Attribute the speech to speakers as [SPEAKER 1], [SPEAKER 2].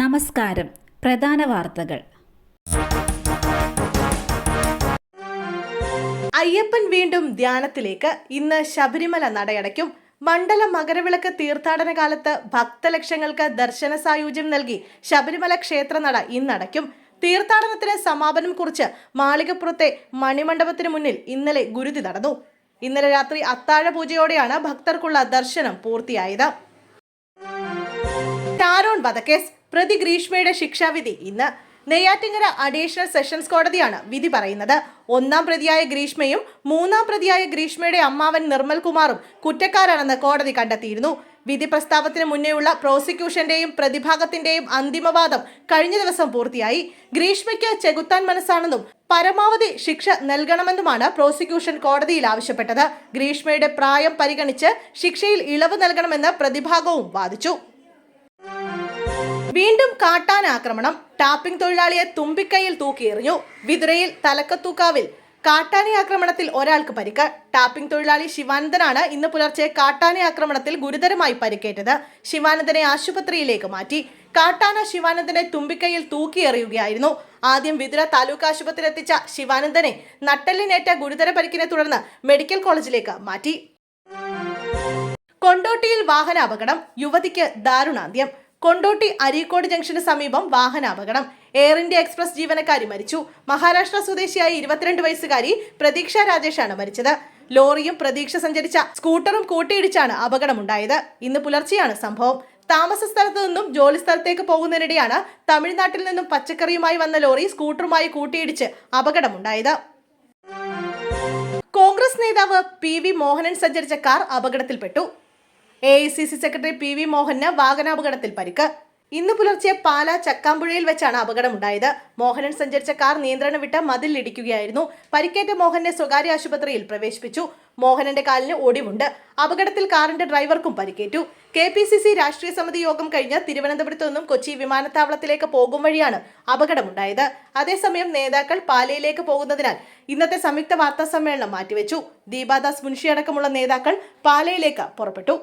[SPEAKER 1] നമസ്കാരം. പ്രധാന വാർത്തകൾ.
[SPEAKER 2] അയ്യപ്പൻ വീണ്ടും ധ്യാനത്തിലേക്ക്. ഇന്ന് ശബരിമല നടയടയ്ക്കും. മണ്ഡല മകരവിളക്ക് തീർത്ഥാടന കാലത്ത് ഭക്തലക്ഷങ്ങൾക്ക് ദർശന സായുജ്യം നൽകി ശബരിമല ക്ഷേത്രനട ഇന്നടയ്ക്കും. തീർത്ഥാടനത്തിന് സമാപനം കുറിച്ച് മാളികപ്പുറത്തെ മണിമണ്ഡപത്തിന് മുന്നിൽ ഇന്നലെ ഗുരുതി നടന്നു. ഇന്നലെ രാത്രി അത്താഴ പൂജയോടെയാണ് ഭക്തർക്കുള്ള ദർശനം പൂർത്തിയായത്. ടാരോൺ വധക്കേസ് പ്രതി ഗ്രീഷ്മയുടെ ശിക്ഷാവിധി. ഇന്ന് നെയ്യാറ്റിങ്ങര അഡീഷണൽ സെഷൻസ് കോടതിയാണ് വിധി പറയുന്നത്. ഒന്നാം പ്രതിയായ ഗ്രീഷ്മയും മൂന്നാം പ്രതിയായ ഗ്രീഷ്മയുടെ അമ്മാവൻ നിർമ്മൽ കുമാറും കുറ്റക്കാരാണെന്ന് കോടതി കണ്ടെത്തിയിരുന്നു. വിധി പ്രസ്താവത്തിന് മുന്നേയുള്ള പ്രോസിക്യൂഷന്റെയും പ്രതിഭാഗത്തിന്റെയും അന്തിമവാദം കഴിഞ്ഞ ദിവസം പൂർത്തിയായി. ഗ്രീഷ്മയ്ക്ക് ചെകുത്താൻ മനസ്സാണെന്നും പരമാവധി ശിക്ഷ നൽകണമെന്നുമാണ് പ്രോസിക്യൂഷൻ കോടതിയിൽ ആവശ്യപ്പെട്ടത്. ഗ്രീഷ്മയുടെ പ്രായം പരിഗണിച്ച് ശിക്ഷയിൽ ഇളവ് നൽകണമെന്ന് പ്രതിഭാഗവും വാദിച്ചു. വീണ്ടും കാട്ടാൻ ആക്രമണം. ടാപ്പിംഗ് തൊഴിലാളിയെ തുമ്പിക്കൈയിൽ തൂക്കിയെറിഞ്ഞു വിതുരയിൽ തലക്കത്തൂക്കാവിൽ കാട്ടാനി ആക്രമണത്തിൽ ഒരാൾക്ക് പരിക്ക്. ടാപ്പിംഗ് തൊഴിലാളി ശിവാനന്ദനാണ് ഇന്ന് പുലർച്ചെ കാട്ടാനി ആക്രമണത്തിൽ ഗുരുതരമായി പരിക്കേറ്റത്. ശിവാനന്ദനെ ആശുപത്രിയിലേക്ക് മാറ്റി. കാട്ടാന ശിവാനന്ദനെ തുമ്പിക്കൈയിൽ തൂക്കിയെറിയുകയായിരുന്നു ആദ്യം വിതുര താലൂക്ക് ആശുപത്രിയിൽ എത്തിച്ച ശിവാനന്ദനെ നട്ടലിനേറ്റ ഗുരുതര പരിക്കിനെ തുടർന്ന് മെഡിക്കൽ കോളേജിലേക്ക് മാറ്റി. കൊണ്ടോട്ടിയിൽ വാഹനാപകടം. യുവതിക്ക് ദാരുണാന്ത്യം. കൊണ്ടോട്ടി അരീക്കോട് ജംഗ്ഷന് സമീപം വാഹനാപകടം. എയർ ഇന്ത്യ എക്സ്പ്രസ് ജീവനക്കാരി മരിച്ചു. മഹാരാഷ്ട്ര സ്വദേശിയായ ഇരുപത്തിരണ്ട് വയസ്സുകാരി പ്രതീക്ഷ രാജേഷാണ് മരിച്ചത്. ലോറിയും പ്രതീക്ഷ സഞ്ചരിച്ച സ്കൂട്ടറും കൂട്ടിയിടിച്ചാണ് അപകടമുണ്ടായത്. ഇന്ന് പുലർച്ചെയാണ് സംഭവം. താമസ സ്ഥലത്ത് നിന്നും ജോലി സ്ഥലത്തേക്ക് പോകുന്നതിനിടെയാണ് തമിഴ്നാട്ടിൽ നിന്നും പച്ചക്കറിയുമായി വന്ന ലോറി സ്കൂട്ടറുമായി കൂട്ടിയിടിച്ച് അപകടമുണ്ടായത്. കോൺഗ്രസ് നേതാവ് പി വി മോഹനൻ സഞ്ചരിച്ച car അപകടത്തിൽപ്പെട്ടു. A I C C secretary P V Mohan വാഹനാപകടത്തിൽ പരിക്ക്. ഇന്ന് പുലർച്ചെ പാല ചക്കാമ്പുഴയിൽ വെച്ചാണ് അപകടമുണ്ടായത്. മോഹനൻ സഞ്ചരിച്ച കാർ നിയന്ത്രണം വിട്ട് മതിലിടിക്കുകയായിരുന്നു പരിക്കേറ്റ മോഹനെ സ്വകാര്യ ആശുപത്രിയിൽ പ്രവേശിപ്പിച്ചു. മോഹനന്റെ കാലിന് ഒടിവുണ്ട്. അപകടത്തിൽ കാറിന്റെ ഡ്രൈവർക്കും പരിക്കേറ്റു. കെ പി സി സി രാഷ്ട്രീയ സമിതി യോഗം കഴിഞ്ഞ് തിരുവനന്തപുരത്തു നിന്നും കൊച്ചി വിമാനത്താവളത്തിലേക്ക് പോകും വഴിയാണ് അപകടമുണ്ടായത്. അതേസമയം നേതാക്കൾ പാലയിലേക്ക് പോകുന്നതിനാൽ ഇന്നത്തെ സംയുക്ത വാർത്താ സമ്മേളനം മാറ്റിവെച്ചു. ദീപാദാസ് മുൻഷി അടക്കമുള്ള നേതാക്കൾ പാലയിലേക്ക് പുറപ്പെട്ടു.